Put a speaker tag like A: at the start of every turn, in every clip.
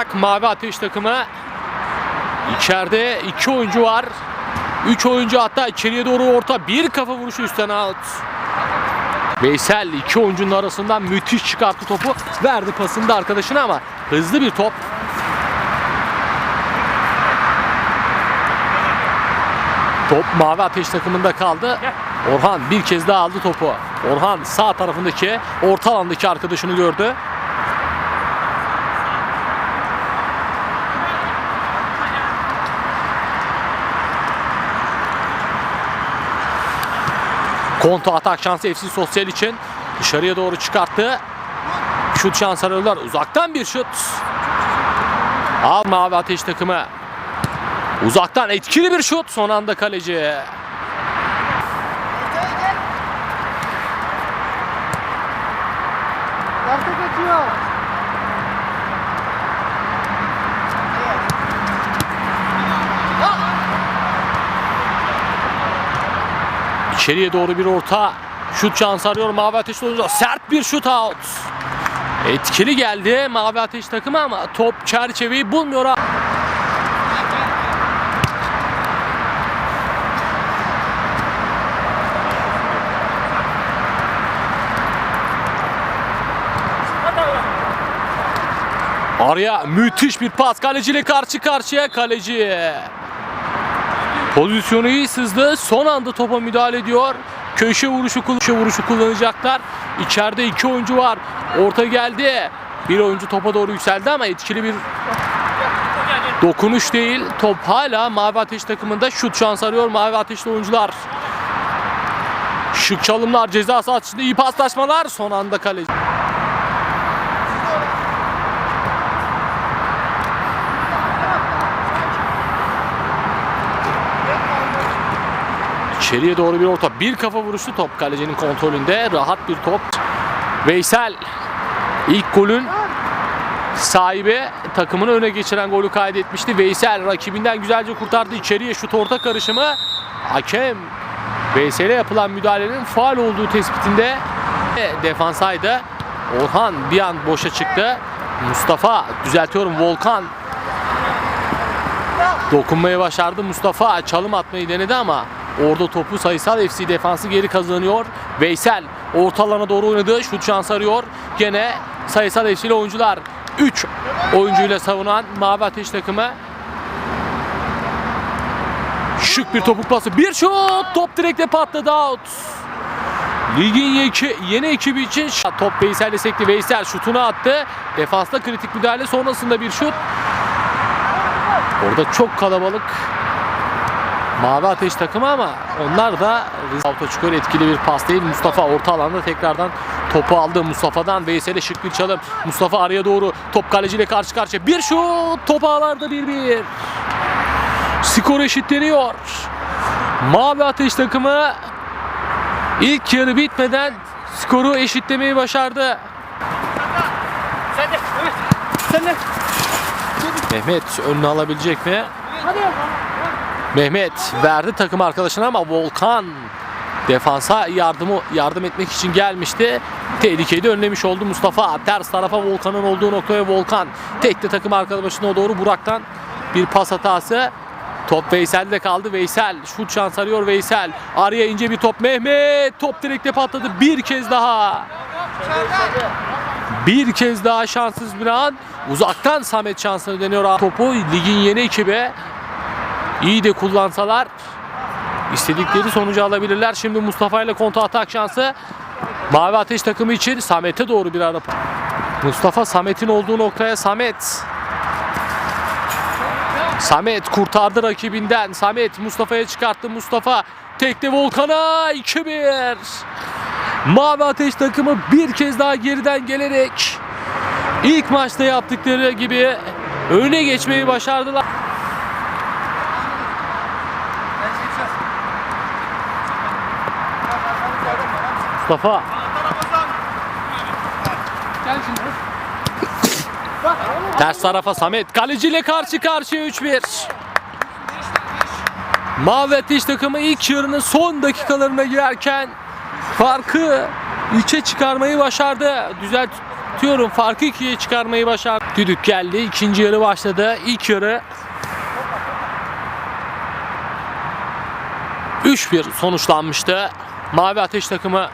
A: Jack Mavi Ateş takımı. İçeride iki oyuncu var. Üç oyuncu hatta içeriye doğru orta. Bir kafa vuruşu üstten out. Veysel iki oyuncunun arasından müthiş çıkarttı topu. Verdi pasını da arkadaşına ama hızlı bir top. Top Mavi Ateş takımında kaldı. Orhan bir kez daha aldı topu. Orhan sağ tarafındaki orta alandaki arkadaşını gördü. Konto atak şansı FC Sosyal için dışarıya doğru çıkarttı. Şut şans arıyorlar. Uzaktan bir şut. Al Mavi Ateş takımı. Uzaktan etkili bir şut. Son anda kaleci.
B: Karta kaçıyor.
A: İçeriye doğru bir orta. Şut şansı arıyor Mavi Ateş oyuncu. Sert bir şut out. Etkili geldi Mavi Ateş takımı ama top çerçeveyi bulmuyor. Araya müthiş bir pas. Kaleciyle karşı karşıya kaleci. Pozisyonu iyi sızdı. Son anda topa müdahale ediyor. Köşe vuruşu, köşe vuruşu kullanacaklar. İçeride iki oyuncu var. Orta geldi. Bir oyuncu topa doğru yükseldi ama etkili bir dokunuş değil. Top hala Mavi Ateş takımında şut şans arıyor Mavi Ateşli oyuncular. Şık çalımlar, ceza sahasında iyi paslaşmalar. Son anda kaleci. İçeriye doğru bir orta. Bir kafa vuruşu top kalecinin kontrolünde. Rahat bir top. Veysel ilk golün sahibi takımını öne geçiren golü kaydetmişti. Veysel rakibinden güzelce kurtardı. İçeriye şut orta karışımı. Hakem Veysel'e yapılan müdahalenin faal olduğu tespitinde defansaydı. Orhan bir an boşa çıktı. Mustafa düzeltiyorum Volkan dokunmayı başardı. Mustafa çalım atmayı denedi ama orada topu sayısal FC defansı geri kazanıyor. Veysel orta alana doğru oynadı. Şut şansı arıyor. Gene sayısal FC'li oyuncular 3 oyuncuyla savunan Mavi Ateş takımı. Şık bir topuk pası. Bir şut. Top direkte patladı out. Ligin yeki, yeni ekibi için top Veysel'le sekti. Veysel şutunu attı. Defansta kritik müdahale sonrasında bir şut. Orada çok kalabalık Mavi Ateş takımı ama onlar da Rizalto çıkıyor etkili bir pas değil. Mustafa orta alanda tekrardan topu aldı. Mustafa'dan Veysel'e şık bir çalım. Mustafa araya doğru top kaleciyle karşı karşıya. Bir şut top ağlarda 1-1. Skor eşitleniyor. Mavi Ateş takımı ilk yarı bitmeden skoru eşitlemeyi başardı.
B: Sen de. Sen de.
A: Mehmet önüne alabilecek mi?
B: Hadi.
A: Mehmet verdi takım arkadaşına ama Volkan defansa yardımı yardım etmek için gelmişti. Tehlikeyi de önlemiş oldu Mustafa. Ters tarafa Volkan'ın olduğu noktaya Volkan. Tekte takım arkadaşına doğru Burak'tan bir pas hatası. Top Veysel'de kaldı. Veysel şut şans arıyor Veysel. Araya ince bir top. Mehmet top direkte patladı bir kez daha. Bir kez daha şanssız bir an. Uzaktan Samet şansını deniyor. Topu ligin yeni ekibi iyi de kullansalar istedikleri sonucu alabilirler. Şimdi Mustafa ile kontra atak şansı. Mavi Ateş takımı için Samet'e doğru bir ara. Mustafa Samet'in olduğu noktaya Samet. Samet kurtardı rakibinden. Samet Mustafa'ya çıkarttı. Mustafa tekte Volkan'a 2-1. Mavi Ateş takımı bir kez daha geriden gelerek ilk maçta yaptıkları gibi öne geçmeyi başardılar. Mustafa
B: Gel şimdi.
A: ters tarafa Samet kaleciyle karşı karşıya 3-1. Mavi Ateş takımı ilk yarının son dakikalarına girerken farkı 3'e çıkarmayı başardı. Düzelt Diyorum farkı ikiye çıkarmayı başardı. Düdük geldi. İkinci yarı başladı. İlk yarı 3-1 sonuçlanmıştı. Mavi Ateş takımı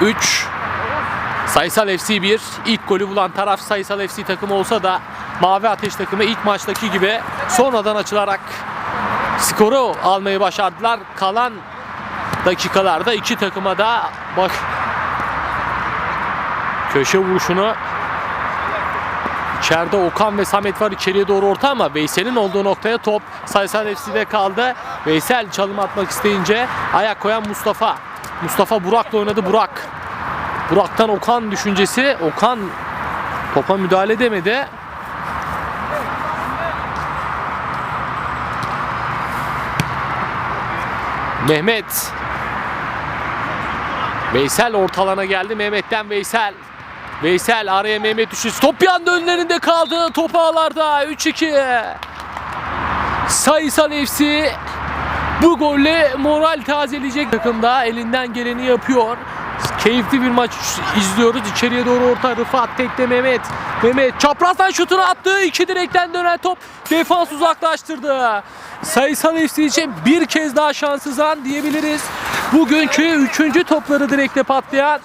A: 3 Sayısal FC 1 ilk golü bulan taraf Sayısal FC takımı olsa da Mavi Ateş takımı ilk maçtaki gibi sonradan açılarak skoru almayı başardılar. Kalan dakikalarda iki takıma da bak köşe vuruşunu İçeride Okan ve Samet var içeriye doğru orta ama Veysel'in olduğu noktaya top Saysal FC'de kaldı. Veysel çalım atmak isteyince ayak koyan Mustafa. Mustafa Burak'la oynadı Burak. Burak'tan Okan düşüncesi. Okan topa müdahale edemedi. Mehmet. Veysel ortalana geldi. Mehmet'ten Veysel. Veysel araya Mehmet düştü. Top anda önlerinde kaldı. Top ağlarda 3-2. Sayısal FC bu golle moral tazeleyecek takımda elinden geleni yapıyor. Keyifli bir maç izliyoruz. İçeriye doğru orta Rıfat tekte Mehmet. Mehmet çaprazdan şutunu attı. İki direkten dönen top defans uzaklaştırdı. Sayısal FC için bir kez daha şanssız an diyebiliriz. Bugünkü üçüncü topları direkte patlayan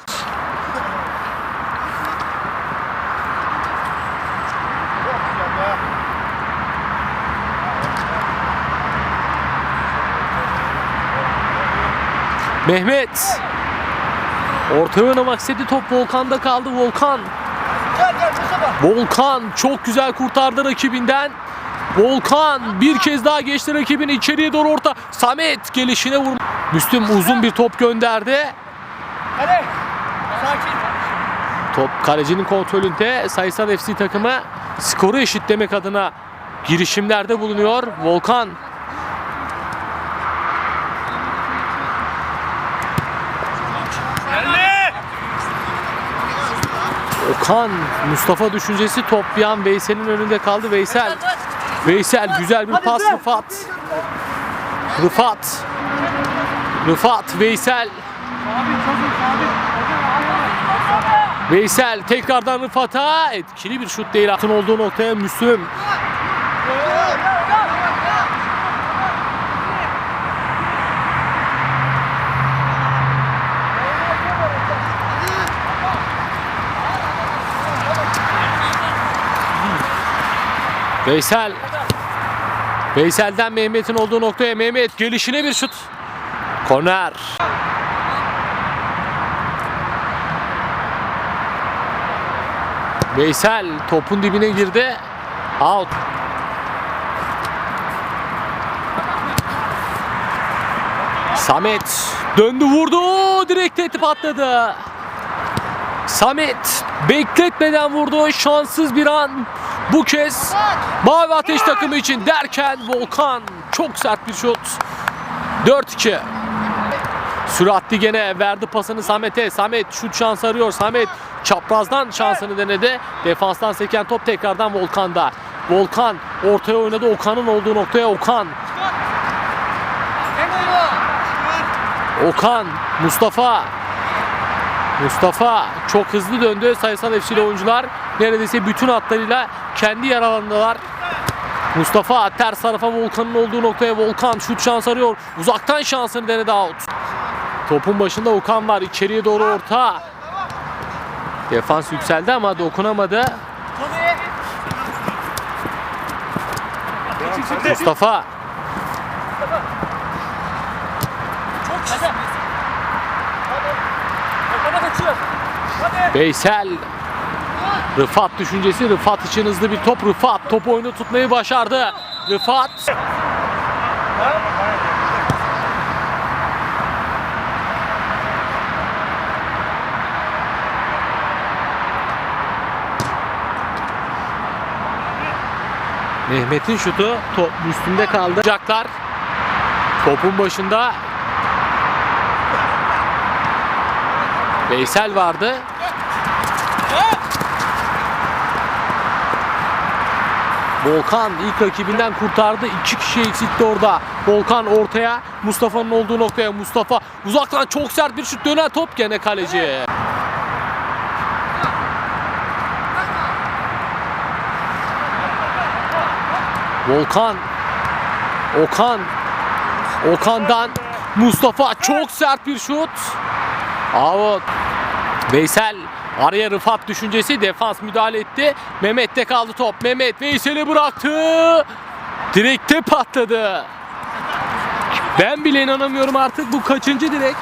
A: Mehmet. Ortaya oynamak istedi. Top Volkan'da kaldı. Volkan. Volkan çok güzel kurtardı rakibinden. Volkan bir kez daha geçti rakibini içeriye doğru orta. Samet gelişine vurma. Müslüm uzun bir top gönderdi.
B: Hadi. Sakin.
A: Top kalecinin kontrolünde Sayısal FC takımı skoru eşitlemek adına girişimlerde bulunuyor. Volkan
B: Geldi.
A: Okan Mustafa düşüncesi toplayan Veysel'in önünde kaldı. Veysel Veysel güzel bir pas Rıfat. Rıfat. Rıfat Veysel. Veysel tekrardan Rıfat'a etkili bir şut değil. Atın olduğu noktaya Müslüm. Veysel. Veysel'den Mehmet'in olduğu noktaya Mehmet gelişine bir şut. Korner. Veysel topun dibine girdi. Out. Samet döndü vurdu. Direkt etip patladı. Samet bekletmeden vurdu. Şanssız bir an. Bu kez Mavi Ateş takımı için derken Volkan çok sert bir şut. 4-2. Süratli gene verdi pasını Samet'e. Samet şut şans arıyor. Samet çaprazdan şansını denedi. Defanstan seken top tekrardan Volkan'da. Volkan ortaya oynadı. Okan'ın olduğu noktaya Okan. Okan, Mustafa. Mustafa çok hızlı döndü. Sayısal FC'li oyuncular neredeyse bütün hatlarıyla kendi yer alanındalar. Mustafa ters tarafa Volkan'ın olduğu noktaya Volkan şut şans arıyor. Uzaktan şansını denedi out. Topun başında Okan var. İçeriye doğru orta. Defans yükseldi ama dokunamadı. Mustafa
B: Çok güzel. Hadi.
A: Veysel Rıfat düşüncesi Rıfat için hızlı bir top. Rıfat top oyunu tutmayı başardı. Rıfat. Mehmet'in şutu top üstünde kaldı. Olacaklar. Topun başında Veysel vardı. Volkan ilk rakibinden kurtardı. İki kişi eksikti orada. Volkan ortaya. Mustafa'nın olduğu noktaya. Mustafa uzaktan çok sert bir şut döner top gene kaleci. Volkan Okan Okan'dan Mustafa çok sert bir şut. Out. Veysel araya Rıfat düşüncesi defans müdahale etti. Mehmet'te kaldı top. Mehmet Veysel'i bıraktı. Direkte patladı. Ben bile inanamıyorum artık bu kaçıncı direk.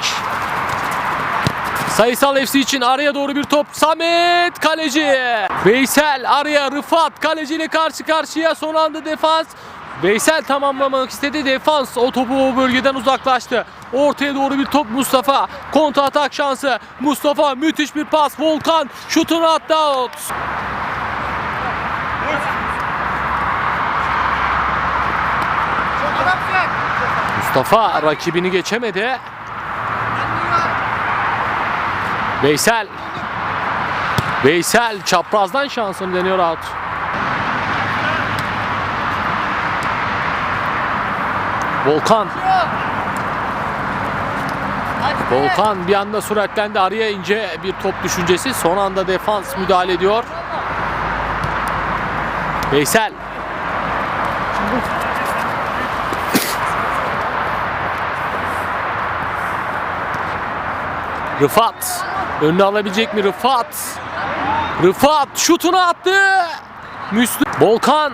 A: Sayısal FC için araya doğru bir top. Samet kaleci. Veysel araya Rıfat kaleciyle karşı karşıya son anda defans. Veysel tamamlamak istedi. Defans o topu o bölgeden uzaklaştı. Ortaya doğru bir top Mustafa. Kontra atak şansı. Mustafa müthiş bir pas. Volkan şutunu attı. Mustafa rakibini geçemedi. Veysel. Veysel çaprazdan şansını deniyor out. Volkan. Volkan bir anda süratlendi. Araya ince bir top düşüncesi. Son anda defans müdahale ediyor. Veysel. Rıfat. Önüne alabilecek mi Rıfat? Rıfat şutunu attı. Müslüm. Volkan.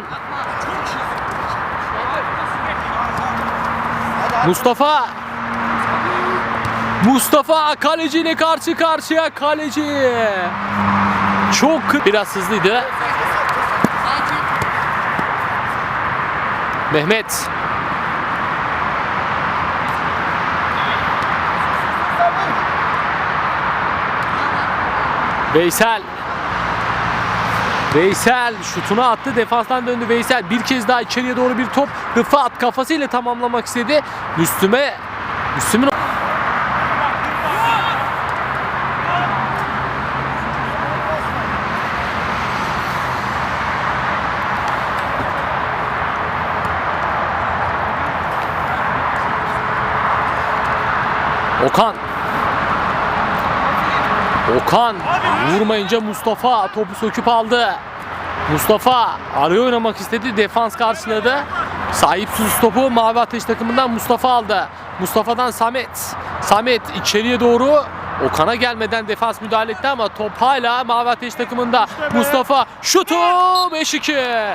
A: Mustafa. Mustafa kaleciyle karşı karşıya kaleci. Çok biraz hızlıydı. Mehmet. Veysel. Veysel şutunu attı. Defanstan döndü Veysel. Bir kez daha içeriye doğru bir top. Rıfat kafasıyla tamamlamak istedi. Müslüme Müslüm'ün Okan. Okan vurmayınca Mustafa topu söküp aldı. Mustafa araya oynamak istedi. Defans karşıladı. Sahipsiz topu Mavi Ateş takımından Mustafa aldı. Mustafa'dan Samet. Samet içeriye doğru Okan'a gelmeden defans müdahale etti ama top hala Mavi Ateş takımında. Mustafa şutu 5-2.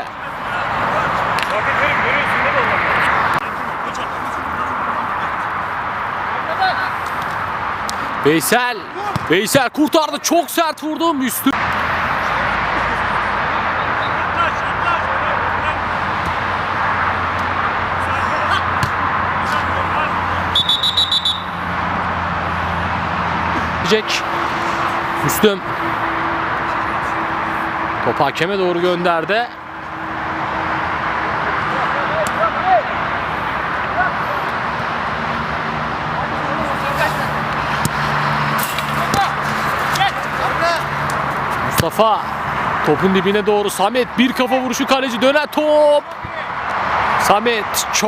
A: Veysel. Veysel kurtardı. Çok sert vurdu. Müslüm. Müslüm. Topu hakeme doğru gönderdi. Mustafa topun dibine doğru Samet bir kafa vuruşu kaleci dönen top. Samet çok